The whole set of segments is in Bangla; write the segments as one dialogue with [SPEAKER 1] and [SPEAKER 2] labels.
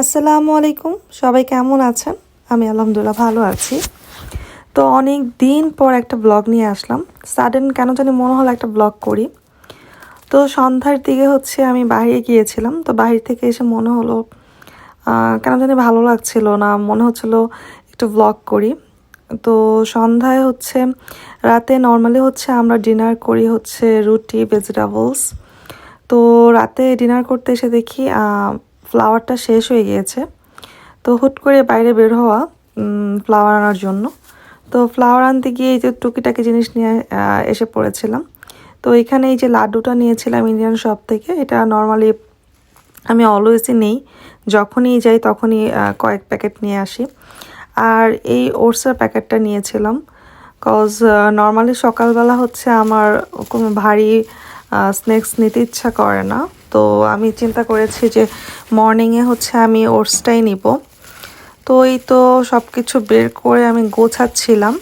[SPEAKER 1] আসসালামু আলাইকুম। সবাই কেমন আছেন? আমি আলহামদুলিল্লাহ ভালো আছি। তো অনেক দিন পর একটা ব্লগ নিয়ে আসলাম। সাডেন কেন জানি মনে হলো একটা ব্লগ করি। তো সন্ধ্যার দিকে হচ্ছে আমি বাইরে গিয়েছিলাম। তো বাইরে থেকে এসে মনে হলো কেন জানি ভালো লাগছিল না, মনে হচ্ছিল একটু ব্লগ করি। তো সন্ধ্যায় হচ্ছে, রাতে নর্মালি হচ্ছে আমরা ডিনার করি হচ্ছে রুটি ভেজিটেবলস তো রাতে ডিনার করতে এসে দেখি ফ্লাওয়ারটা শেষ হয়ে গিয়েছে। তো হুট করে বাইরে বের হওয়া ফ্লাওয়ার আনার জন্য। তো ফ্লাওয়ার আনতে গিয়ে এই যে টুকিটাকি জিনিস নিয়ে এসে পড়েছিলাম। তো এখানে এই যে লাড্ডুটা নিয়েছিলাম ইন্ডিয়ান শপ থেকে, এটা নর্মালি আমি অলওয়েজই নেই। যখনই যাই তখনই কয়েক প্যাকেট নিয়ে আসি। আর এই ওটসের প্যাকেটটা নিয়েছিলাম কজ নর্মালি সকালবেলা হচ্ছে আমার কোনো ভারী স্ন্যাক্স নিতে ইচ্ছা করে না। তো আমি চিন্তা করেছি যে মর্নিংয়ে হচ্ছে আমি ওটসটাই নিব। তো এই তো সব কিছু বের করে আমি গোছাচ্ছিলাম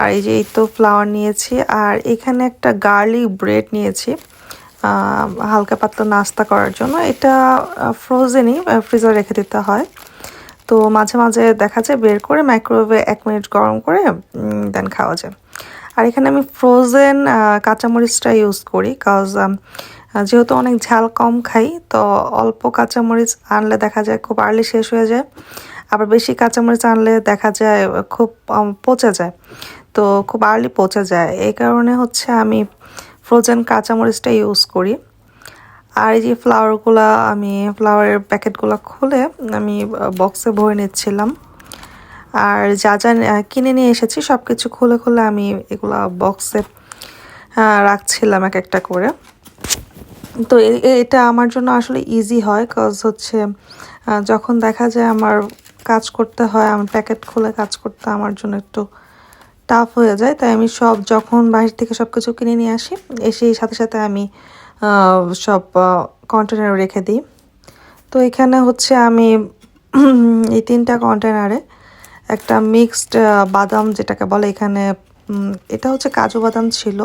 [SPEAKER 1] আর এই যে এই তো ফ্লাওয়ার নিয়েছি, আর এখানে একটা গার্লিক ব্রেড নিয়েছি হালকা পাতলা নাস্তা করার জন্য। এটা ফ্রোজেনই ফ্রিজার রেখে দিতে হয়। তো মাঝে মাঝে দেখা যায় বের করে মাইক্রোওয়েভে এক মিনিট গরম করে দেন খাওয়া যায়। আর এখানে আমি ফ্রোজেন কাঁচামরিচটা ইউজ করি কাজ যেহেতু অনেক ঝাল কম খাই, তো অল্প কাঁচামরিচ আনলে দেখা যায় খুব আর্লি শেষ হয়ে যায়। আবার বেশি কাঁচামরিচ আনলে দেখা যায় খুব পচে যায়। তো খুব আর্লি পচে যায়। এই কারণে হচ্ছে আমি ফ্রোজেন কাঁচামরিচটা ইউজ করি। আর এই যে ফ্লাওয়ারগুলো আমি ফ্লাওয়ারের প্যাকেটগুলো খুলে আমি বক্সে ভরে নিচ্ছিলাম। আর যা যা কিনে নিয়ে এসেছি সব কিছু খুলে খুলে আমি এগুলা বক্সে রাখছিলাম এক একটা করে। তো এটা আমার জন্য আসলে ইজি হয় কজ হচ্ছে যখন দেখা যায় আমার কাজ করতে হয়, আমি প্যাকেট খুলে কাজ করতে আমার জন্য একটু টাফ হয়ে যায়। তাই আমি সব, যখন বাইরে থেকে সব কিছু কিনে নিয়ে আসি, এসে সাথে সাথে আমি সব কন্টেনারে রেখে দিই। তো এখানে হচ্ছে আমি এই তিনটা কন্টেনারে একটা মিক্সড বাদাম যেটাকে বলে এখানে এটা হচ্ছে কাজু বাদাম ছিল।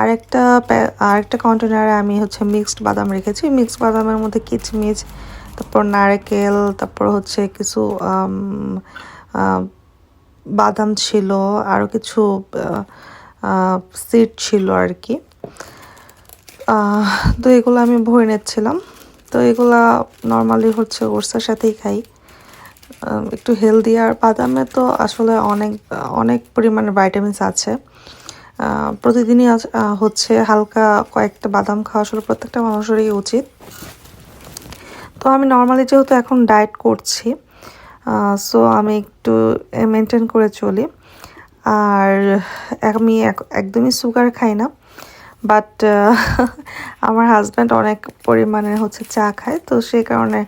[SPEAKER 1] আর একটা আর একটা কন্টেনারে আমি হচ্ছে মিক্সড বাদাম রেখেছি। মিক্সড বাদামের মধ্যে কিচমিচ, তারপর নারকেল, তারপর হচ্ছে কিছু বাদাম ছিল আরও কিছু সিড ছিল আর কি তো এগুলো আমি ভরে নিচ্ছিলাম। তো এগুলা নর্মালি হচ্ছে ওটসের সাথেই খাই। একটু হেলদি আর বাদামে তো আসলে অনেক অনেক পরিমাণে ভাইটামিনস আছে। প্রতিদিনই হচ্ছে হালকা কয়েকটা বাদাম খাওয়া আসলে প্রত্যেকটা মানুষেরই উচিত। তো আমি নর্মালি যেহেতু এখন ডায়েট করছি সো আমি একটু মেনটেন করে চলি। আর আমি এক- একদমই সুগার খাই না বাট আমার হাজব্যান্ড অনেক পরিমাণে হচ্ছে চা খায়, তো সেই কারণে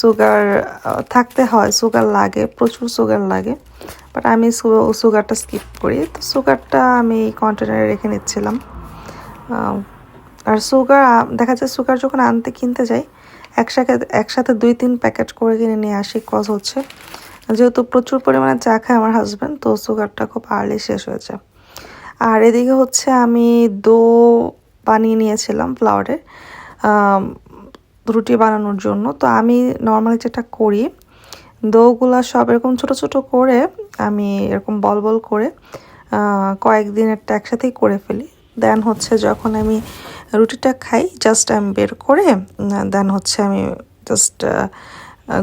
[SPEAKER 1] সুগার থাকতে হয় সুগার লাগে, প্রচুর সুগার লাগে বাট আমি সুগারটা স্কিপ করি। তো সুগারটা আমি কন্টেনারে রেখে নিচ্ছিলাম। আর সুগার দেখা যায় সুগার যখন আনতে, কিনতে যাই, একসাথে একসাথে দুই, তিন প্যাকেট করে কিনে নিয়ে আসি কজ হচ্ছে। যেহেতু প্রচুর পরিমাণে চা খায় আমার হাজব্যান্ড তো সুগারটা খুব আর্লি শেষ হয়েছে আর এদিকে হচ্ছে আমি দো বানিয়ে নিয়েছিলাম ফ্লাওয়ারের রুটি বানানোর জন্য। তো আমি নর্মালি যেটা করি দোগুলা সব এরকম ছোট ছোট করে আমি এরকম বল বল করে আহ, কয়েকদিন একটা একসাথেই করে ফেলি। দেন হচ্ছে যখন আমি রুটিটা খাই জাস্ট আমি বের করে দেন হচ্ছে আমি জাস্ট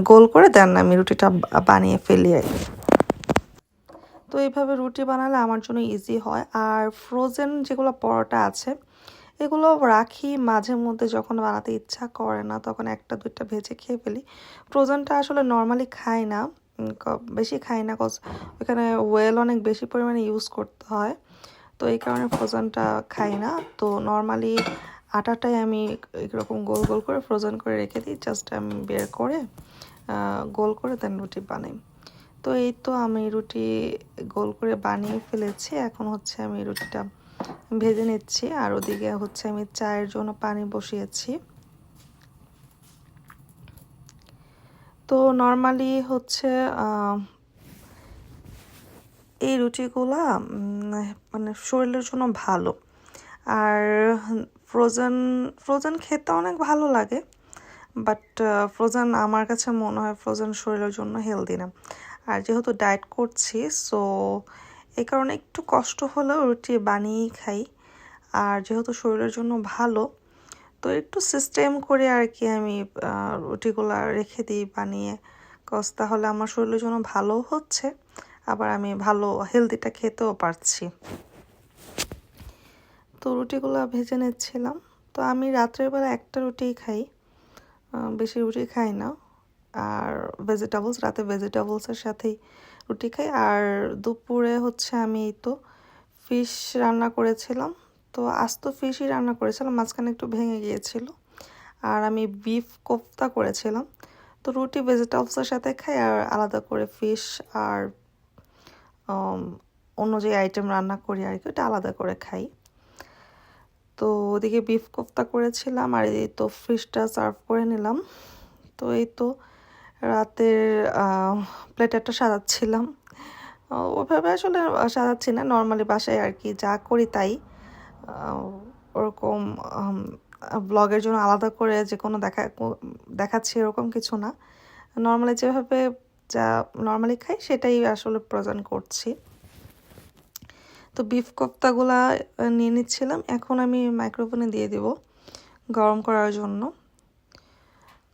[SPEAKER 1] গোল করে দেন আমি রুটিটা বানিয়ে ফেলি আর। তো এইভাবে রুটি বানালে আমার জন্য ইজি হয়। আর ফ্রোজেন যেগুলো পরোটা আছে এগুলো রাখি মাঝে মধ্যে যখন বানাতে ইচ্ছা করে না, তখন একটা, দুইটা ভেজে খেয়ে ফেলি। ফ্রোজেনটা আসলে নর্মালি খাই না বেশি খাই না কজ ওখানে ওয়েল অনেক বেশি পরিমাণে ইউজ করতে হয়। তো এই কারণে ফ্রোজেনটা খাই না। তো নর্মালি আটাটাই আমি এরকম গোল গোল করে ফ্রোজেন করে রেখে দিই জাস্ট আমি বের করে গোল করে দেন রুটি বানাই। তো এই তো আমি রুটি গোল করে বানিয়ে ফেলেছি, এখন হচ্ছে আমি রুটিটা ভেজে নিচ্ছি আর ওদিকে হচ্ছে আমি চায়ের জন্য পানি বসিয়েছি। তো নর্মালি হচ্ছে এই রুটিগুলা মানে শরীরের জন্য ভালো। আর ফ্রোজেন ফ্রোজেন খেতে অনেক ভালো লাগে বাট ফ্রোজেন আমার কাছে মনে হয় ফ্রোজেন শরীরের জন্য হেলদি না। আর যেহেতু ডায়েট করছি সো এই কারণে একটু কষ্ট হলেও রুটি বানিয়েই খাই। আর যেহেতু শরীরের জন্য ভালো, তো একটু সিস্টেম করে আর কি আমি রুটিগুলো রেখে দিই বানিয়ে। কজ তাহলে আমার শরীরের জন্য ভালো হচ্ছে, আবার আমি ভালো হেলদিটা খেতেও পারছি। তো রুটিগুলো ভেজে নিচ্ছিলাম। তো আমি রাত্রের বেলা একটা রুটিই খাই বেশি রুটি খাই না। আর ভেজিটেবলস রাতে ভেজিটেবলসের সাথেই রুটি খাই। আর দুপুরে হচ্ছে আমি তো ফিশ রান্না করেছিলাম। তো আস্ত ফিশই রান্না করেছিলাম, মাঝখানে একটু ভেঙে গিয়েছিল। আর আমি বিফ কোফতা করেছিলাম। তো রুটি ভেজিটেবলসের সাথে খাই আর আলাদা করে ফিশ আর অন্য যে আইটেম রান্না করি আর কি, ওটা আলাদা করে খাই। তো ওদিকে বিফ কোফতা করেছিলাম আর এই তো ফিশটা সার্ভ করে নিলাম। তো এই তো রাতের প্লেটারটা সাজাচ্ছিলাম। ওইভাবে আসলে সাজাচ্ছি না নর্মালি বাসায় আর কি যা করি তাই। ওরকম ব্লগের জন্য আলাদা করে যে কোনো দেখা দেখাচ্ছি এরকম কিছু না। নর্মালি যেভাবে যা নর্মালি খাই সেটাই আসলে প্রেজেন্ট করছি। তো বিফ কোপ্তাগুলা নিয়ে নিচ্ছিলাম। এখন আমি মাইক্রোফোনে দিয়ে দিব গরম করার জন্য।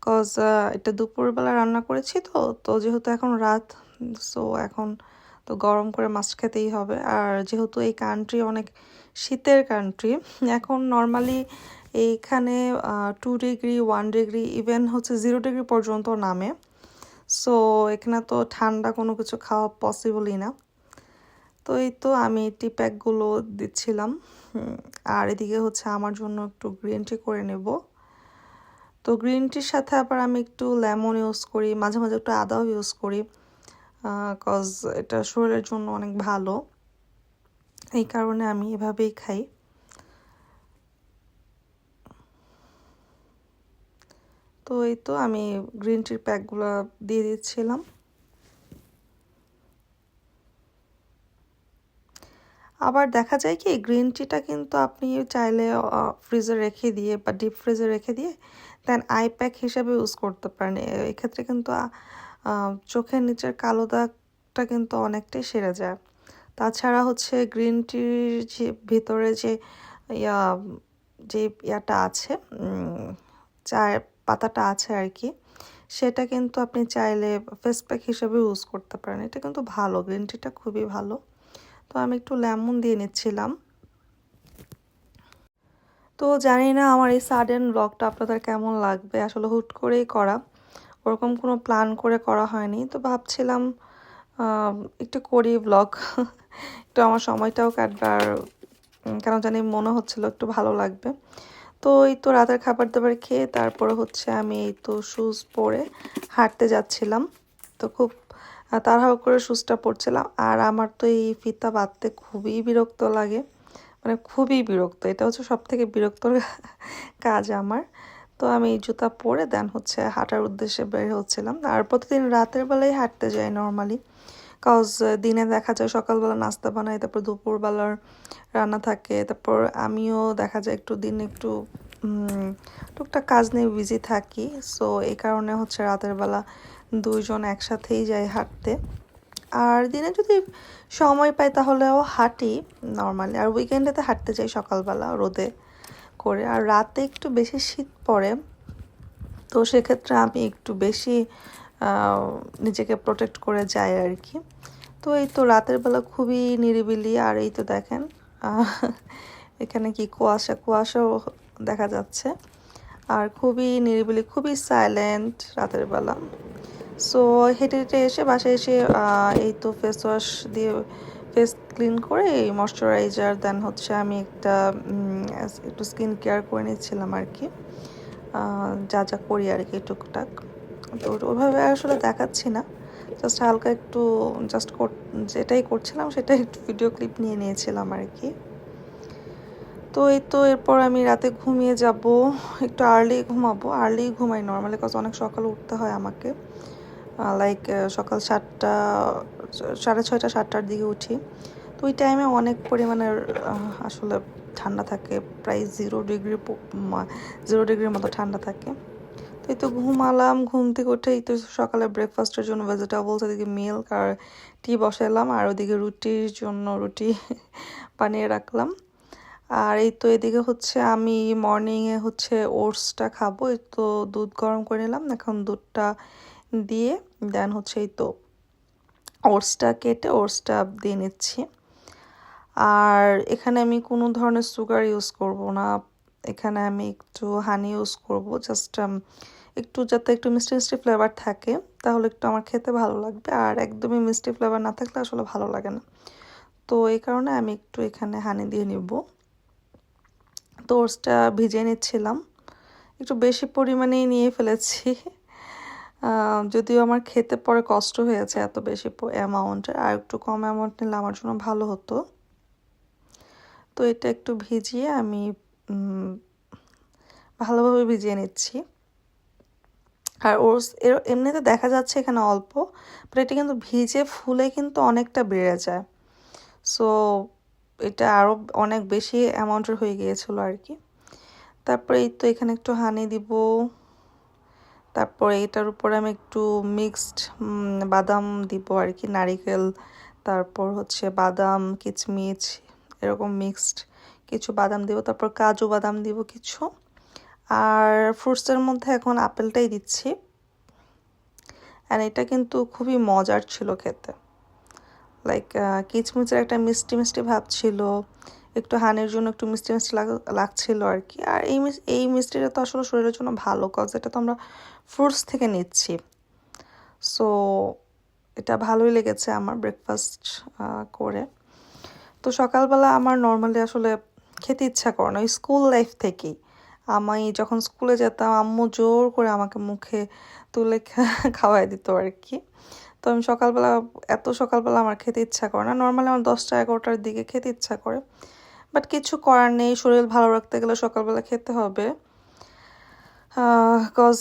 [SPEAKER 1] কজ এটা দুপুরবেলা রান্না করেছি তো তো যেহেতু এখন রাত সো এখন তো গরম করে মাছ খেতেই হবে। আর যেহেতু এই কান্ট্রি অনেক শীতের কান্ট্রি এখন নর্মালি এইখানে two degree one degree even হচ্ছে জিরো ডিগ্রি পর্যন্ত নামে। সো এখানে তো ঠান্ডা কোনো কিছু খাওয়া পসিবলই না। তো এই তো আমি টি প্যাকগুলো দিচ্ছিলাম। আর এদিকে হচ্ছে আমার জন্য একটু গ্রিন টি করে নেব। তো গ্রিন টির সাথে আবার আমি একটু লেমন ইউজ করি, মাঝে মাঝে একটু আদাও ইউজ করি কজ এটা শরীরের জন্য অনেক ভালো। এই কারণে আমি এভাবেই খাই। তো এই তো আমি গ্রিন টির প্যাকগুলো দিয়ে দিচ্ছিলাম। আবার দেখা যায় কি গ্রিন টিটা কিন্তু আপনি চাইলে ফ্রিজে রেখে দিয়ে বা ডিপ ফ্রিজে রেখে দিয়ে দেন আই প্যাক হিসাবে ইউজ করতে পারেন। এক্ষেত্রে কিন্তু চোখের নিচের কালো দাগটা কিন্তু অনেকটাই সেরে যায়। তাছাড়া হচ্ছে গ্রিন টির যে, ভিতরে যে, ইয়া, যে ইয়াটা আছে চায়ের পাতাটা আছে আর কি সেটা কিন্তু আপনি চাইলে ফেস প্যাক হিসেবে ইউজ করতে পারেন। এটা কিন্তু ভালো গ্রিন টিটা খুবই ভালো। তো আমি একটু লেমন দিয়ে নিচ্ছিলাম। তো জানি না আমার এই সাডেন ব্লগটা আপনাদের কেমন লাগবে। আসলে হুট করেই করা। ওরকম কোনো প্ল্যান করে করা হয়নি। তো ভাবছিলাম একটু করি ব্লগ একটু আমার সময়টাও কাটবে আর কেন জানি মনে হচ্ছিল একটু ভালো লাগবে। তো এই তো রাতের খাবার দাবার খেয়ে তারপরে হচ্ছে আমি এই তো শুজ পরে হাঁটতে যাচ্ছিলাম। তো খুব তাড়াহুড়ো করে শুজটা পরছিলাম। আর আমার তো এই ফিতা বাঁধতে খুবই বিরক্ত লাগে। মানে খুবই বিরক্ত। এটা হচ্ছে সব থেকে বিরক্তর কাজ আমার। তো আমি জুতা পরে দেন হচ্ছে হাঁটার উদ্দেশ্যে বের হচ্ছিলাম। আর প্রতিদিন রাতের বেলায় হাঁটতে যাই নর্মালি কজ দিনে দেখা যায় সকালবেলা নাস্তা বানাই, তারপর দুপুরবেলার রান্না থাকে, তারপর আমিও দেখা যায় একটু দিন একটু টুকটাক কাজ নিয়ে বিজি থাকি। সো এই কারণে হচ্ছে রাতের বেলা দুইজন একসাথেই যাই হাঁটতে। আর দিনে যদি সময় পাই তাহলেও হাঁটি নর্মালি আর উইকেন্ডেতে হাঁটতে যাই সকালবেলা রোদে করে। আর রাতে একটু বেশি শীত পড়ে, তো সেক্ষেত্রে আমি একটু বেশি নিজেকে প্রোটেক্ট করে যাই আর কি। তো এই তো রাতের বেলা খুবই নিরিবিলি, আর এই তো দেখেন এখানে কি কুয়াশা, কুয়াশাও দেখা যাচ্ছে। আর খুবই নিরিবিলি, খুবই সাইলেন্ট রাতের বেলা। সো হেঁটে হেঁটে এসে বাসায় এসে এই তো ফেস ওয়াশ দিয়ে ফেস ক্লিন করে এই ময়শ্চারাইজার দেন হচ্ছে আমি একটা একটু স্কিন কেয়ার করে নিচ্ছিলাম আর কি যা যা করি আর কি টুকটাক। তো ওইভাবে আসলে দেখাচ্ছি না। জাস্ট হালকা একটু জাস্ট যেটাই করছিলাম সেটাই একটু ভিডিও ক্লিপ নিয়ে নিয়েছিলাম আর কি তো এই তো এরপর আমি রাতে ঘুমিয়ে যাব, একটু আর্লি ঘুমাবো। আর্লি ঘুমাই নর্মালি কজ অনেক সকালে উঠতে হয় আমাকে। লাইক সকাল সাতটা, সাড়ে ছয়টা, সাতটার দিকে উঠি। তো ওই টাইমে অনেক পরিমাণের আসলে ঠান্ডা থাকে, প্রায় জিরো ডিগ্রি জিরো ডিগ্রির মতো ঠান্ডা থাকে। তো এই তো ঘুমালাম, ঘুম থেকে উঠে এই তো সকালে ব্রেকফাস্টের জন্য ভেজিটেবলস এদিকে মিল্ক আর টি বসালাম আর ওদিকে রুটির জন্য রুটি বানিয়ে রাখলাম। আর এই তো এদিকে হচ্ছে আমি মর্নিংয়ে হচ্ছে ওটসটা খাব, এই তো দুধ গরম করে নিলাম, এখন দুধটা দিয়ে দেন হচ্ছে এই তো ওটসটা কেটে ওটসটা দিয়ে নিচ্ছি। আর এখানে আমি কোনো ধরনের সুগার ইউজ করব না। এখানে আমি একটু হানি ইউজ করব। জাস্ট একটু যাতে একটু মিষ্টি মিষ্টি ফ্লেভার থাকে, তাহলে একটু আমার খেতে ভালো লাগবে। আর একদমই মিষ্টি ফ্লেভার না থাকলে আসলে ভালো লাগে না। তো এই কারণে আমি একটু এখানে হানি দিয়ে নিব। তো ওটসটা ভিজিয়ে নিচ্ছিলাম। একটু বেশি পরিমাণেই নিয়ে ফেলেছি। যদিও আমার খেতে পরে কষ্ট হয়েছে এত বেশি অ্যামাউন্টের আর একটু কম অ্যামাউন্ট নিলে আমার জন্য ভালো হতো। তো এটা একটু ভিজিয়ে আমি ভালোভাবে ভিজিয়ে নিচ্ছি। আর ওর এমনিতে দেখা যাচ্ছে এখানে অল্প বাট এটা কিন্তু ভিজে ফুলে কিন্তু অনেকটা বেড়ে যায়। সো এটা আরও অনেক বেশি অ্যামাউন্টের হয়ে গিয়েছিল আর কি। তারপরে এই তো এখানে একটু হানি দিব। তারপরে এটার উপরে আমি একটু মিক্সড বাদাম দিব আর কি, নারিকেল, তারপর হচ্ছে বাদাম, কিচমিচ, এরকম মিক্সড কিছু বাদাম দিব, তারপর কাজু বাদাম দিব কিছু। আর ফ্রুটসের মধ্যে এখন আপেলটাই দিচ্ছি। অ্যান্ড এটা কিন্তু খুবই মজার ছিল খেতে। লাইক কিচমিচের একটা মিষ্টি মিষ্টি ভাব ছিল। একটু হানির জন্য একটু মিষ্টি মিষ্টি লাগছিল আর কি। আর এই এই মিষ্টিটা তো আসলে শরীরের জন্য ভালো কজ এটা তো আমরা ফ্রুটস থেকে নিচ্ছি। সো এটা ভালোই লেগেছে আমার ব্রেকফাস্ট করে। তো সকালবেলা আমার নর্মালি আসলে খেতে ইচ্ছা করে না স্কুল লাইফ থেকেই। আমি যখন স্কুলে যেতাম, আম্মু জোর করে আমাকে মুখে তুলে খাওয়াই দিত আর কি। তো আমি সকালবেলা, এত সকালবেলা আমার খেতে ইচ্ছা করে না। নর্মালি আমার দশটা এগারোটার দিকে খেতে ইচ্ছা করে। বাট কিছু করার নেই, শরীর ভালো রাখতে গেলে সকালবেলা খেতে হবে। কজ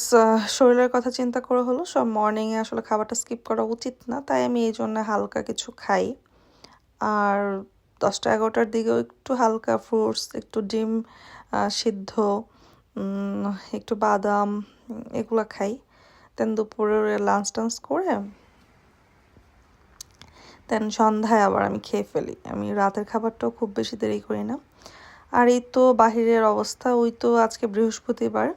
[SPEAKER 1] শরীরের কথা চিন্তা করে হলো, সব মর্নিংয়ে আসলে খাবারটা স্কিপ করা উচিত না, তাই আমি এই জন্য হালকা কিছু খাই। আর দশটা এগারোটার দিকেও একটু হালকা ফ্রুটস একটু ডিম সিদ্ধ একটু বাদাম, এগুলো খাই। দেন দুপুরে লাঞ্চ টাঞ্চ করে দেন সন্ধ্যায় আবার আমি খেয়ে ফেলি। আমি রাতের খাবারটাও খুব বেশি দেরি করি না। আর এই তো বাহিরের অবস্থা, ওই তো আজকে বৃহস্পতিবার,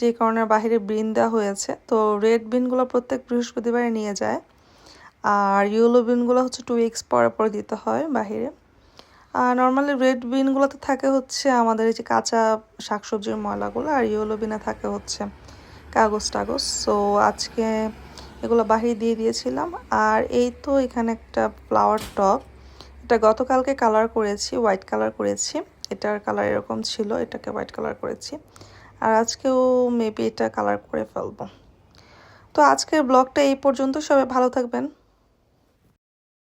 [SPEAKER 1] যে কারণে বাহিরে বিন দেওয়া হয়েছে। তো রেড বিনগুলো প্রত্যেক বৃহস্পতিবারে নিয়ে যায়। আর ইয়েলো বিনগুলো হচ্ছে টু উইক্স পরে পরে দিতে হয় বাহিরে। আর নর্মালি রেড বিনগুলোতে থাকে হচ্ছে আমাদের এই যে কাঁচা শাকসবজির ময়লাগুলো, আর ইয়েলো বিনে থাকে হচ্ছে কাগজ টাগজ সো আজকে এগুলো বাহিরে দিয়ে দিয়েছিলাম। আর এই তো এখানে একটা ফ্লাওয়ার টপ এটা গতকালকে কালার করেছি হোয়াইট কালার করেছি। এটার কালার এরকম ছিল, এটাকে হোয়াইট কালার করেছি। আর আজকেও মেবি এটা কালার করে ফেলব। তো আজকের ব্লগটা এই পর্যন্ত। সবাই ভালো থাকবেন।